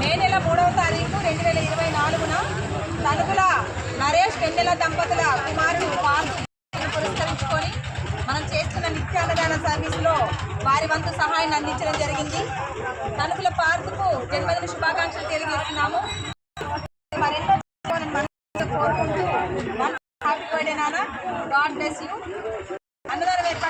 మే నెల మూడవ తారీఖు రెండు వేల ఇరవై నాలుగున తలుపుల నరేష్ వెన్నెల దంపతుల కుమారుడు పార్థు పురస్కరించుకొని మనం చేస్తున్న నిత్య అన్నదాన సర్వీస్లో వారి వంతు సహాయాన్ని అందించడం జరిగింది. తలుపుల పార్కుకు జన్మదిన శుభాకాంక్షలు తెలియజేస్తున్నాము. మరెన్నో కోరుకుంటూ హ్యాపీ బర్త్డే నాన్న గాడ్ బ్లెస్ యూ. అన్నదానం ఏర్పాటు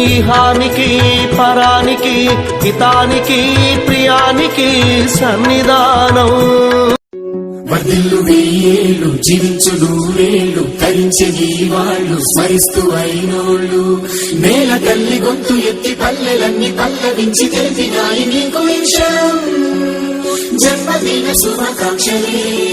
ఈహానికి పరానికి హితానికి ప్రియానికి సన్నిధానం. వర్ధిల్లు వెయ్యేళ్ళు జీవించు నూరేళ్ళు తరించే వాళ్ళు స్మరిస్తూ అయినోళ్ళు. నేల తల్లి గొంతు ఎత్తి పల్లెలన్నీ పల్లవించి తెలిపినాయి నీకు విషయం. జన్మదిన శుభాకాంక్షలే.